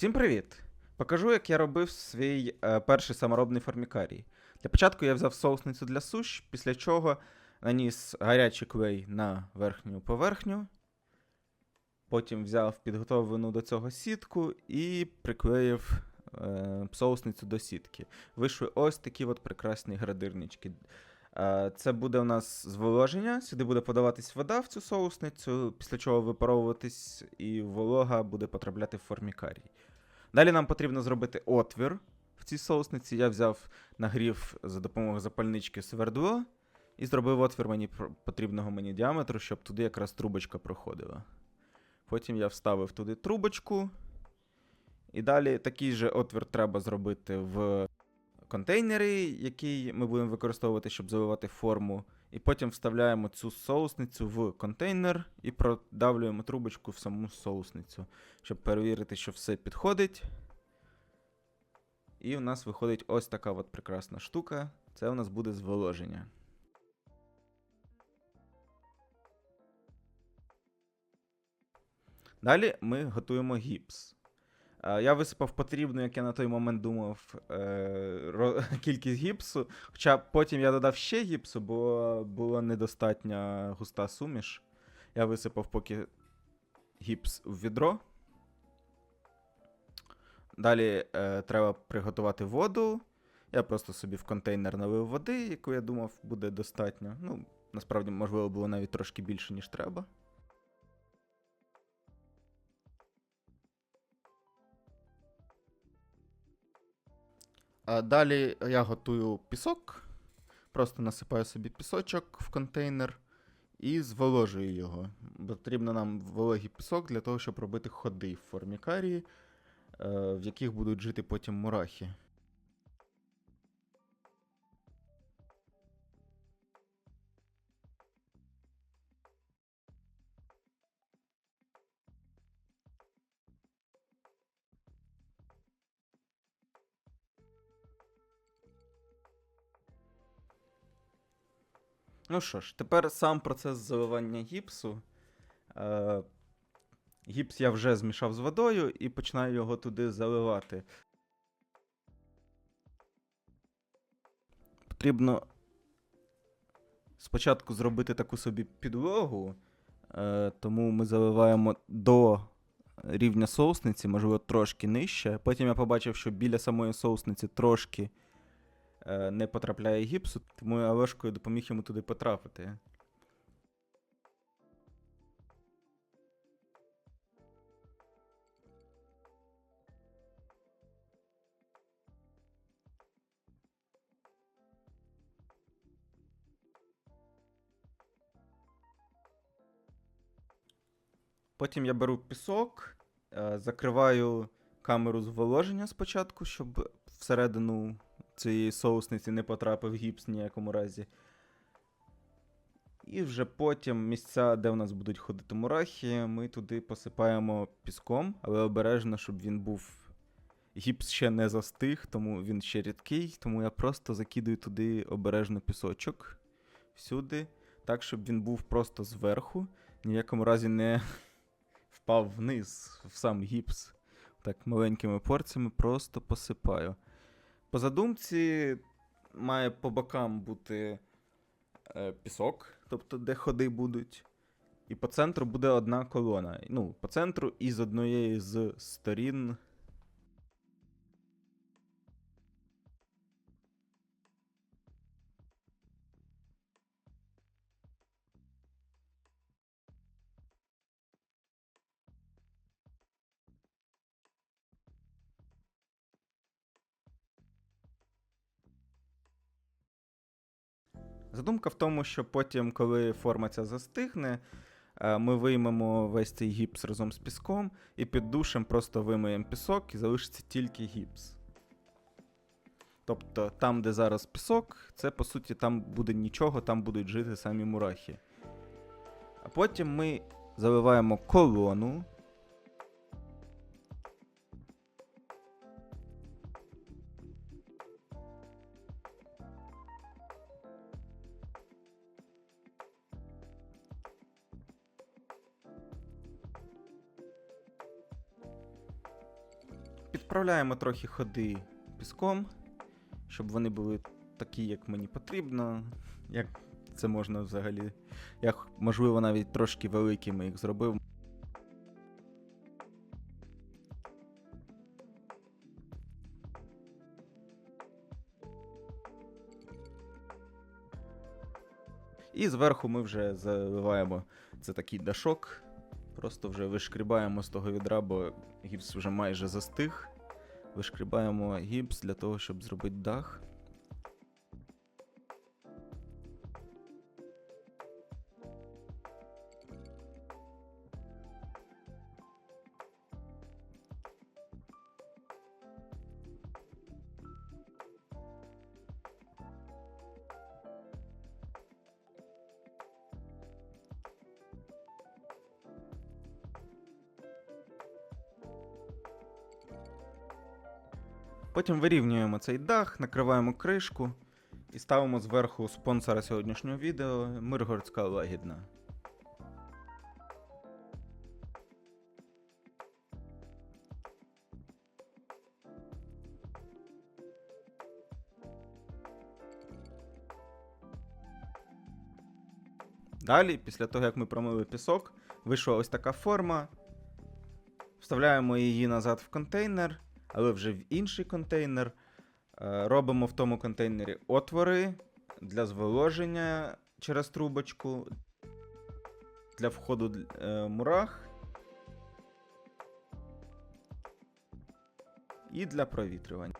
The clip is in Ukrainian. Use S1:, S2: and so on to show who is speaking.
S1: Всім привіт! Покажу, як я робив свій е, перший саморобний формікарій. Для початку я взяв соусницю для суш, після чого наніс гарячий клей на верхню поверхню. Потім взяв підготовлену до цього сітку і приклеїв е, соусницю до сітки. Вийшли ось такі от прекрасні градирнички. Е, Це буде у нас зволоження. Сюди буде подаватись вода в цю соусницю, після чого випаровуватись, і волога буде потрапляти в формікарій. Далі нам потрібно зробити отвір в цій соусниці. Я взяв нагрів за допомогою запальнички свердло і зробив отвір мені потрібного мені діаметру, щоб туди якраз трубочка проходила. Потім я вставив туди трубочку. І далі такий же отвір треба зробити в контейнері, який ми будемо використовувати, щоб заливати форму. І потім вставляємо цю соусницю в контейнер і продавлюємо трубочку в саму соусницю, щоб перевірити, що все підходить. І у нас виходить ось така от прекрасна штука. Це у нас буде зволоження. Далі ми готуємо гіпс. Е, Я висипав потрібну, як я на той момент думав, е, кількість гіпсу. Хоча потім я додав ще гіпсу, бо була недостатня густа суміш. Я висипав поки гіпс в відро. Далі е, треба приготувати воду. Я просто собі в контейнер налив води, яку я думав буде достатньо. Ну, насправді, можливо, було навіть трошки більше, ніж треба. Далі я готую пісок. Просто насипаю собі пісочок в контейнер і зволожую його. Потрібно нам вологий пісок для того, щоб робити ходи в формікарії, карії, в яких будуть жити потім мурахи. Ну що ж, тепер сам процес заливання гіпсу. Е, гіпс я вже змішав з водою і починаю його туди заливати. Потрібно спочатку зробити таку собі підлогу, е, тому ми заливаємо до рівня соусниці, можливо, трошки нижче. Потім я побачив, що біля самої соусниці трошки не потрапляє гіпсу, тому я ложкою допоміг йому туди потрапити. Потім я беру пісок, е, закриваю камеру зволоження спочатку, щоб всередину цієї соусниці не потрапив гіпс в ніякому разі. І вже потім місця, де в нас будуть ходити мурахи, ми туди посипаємо піском, але обережно, щоб він був. Гіпс ще не застиг, тому він ще рідкий, тому я просто закидую туди обережно пісочок всюди, так, щоб він був просто зверху, ні в якому разі не впав вниз в сам гіпс. Так маленькими порціями просто посипаю. По задумці має по бокам бути е, пісок, тобто де ходи будуть. І по центру буде одна колона. Ну, по центру і з однієї з сторін. Задумка в тому, що потім, коли форма ця застигне, е, ми виймемо весь цей гіпс разом з піском і під душем просто вимиємо пісок і залишиться тільки гіпс. Тобто там, де зараз пісок, це по суті там буде нічого, там будуть жити самі мурахи. А потім ми заливаємо колону. Підправляємо трохи ходи піском, щоб вони були такі, як мені потрібно. Як це можна взагалі. Я, можливо, навіть трошки великими їх зробив. І зверху ми вже заливаємо це такий дашок. Просто вже вишкрібаємо з того відра, бо гіпс вже майже застиг. Вишкрібаємо гіпс для того, щоб зробити дах. Потім вирівнюємо цей дах, накриваємо кришку і ставимо зверху спонсора сьогоднішнього відео Миргородська лагідна. Далі, після того, як ми промили пісок, вийшла ось така форма. Вставляємо її назад в контейнер, але вже в інший контейнер. Е, Робимо в тому контейнері отвори для зволоження через трубочку, для входу е, мурах і для провітрювання.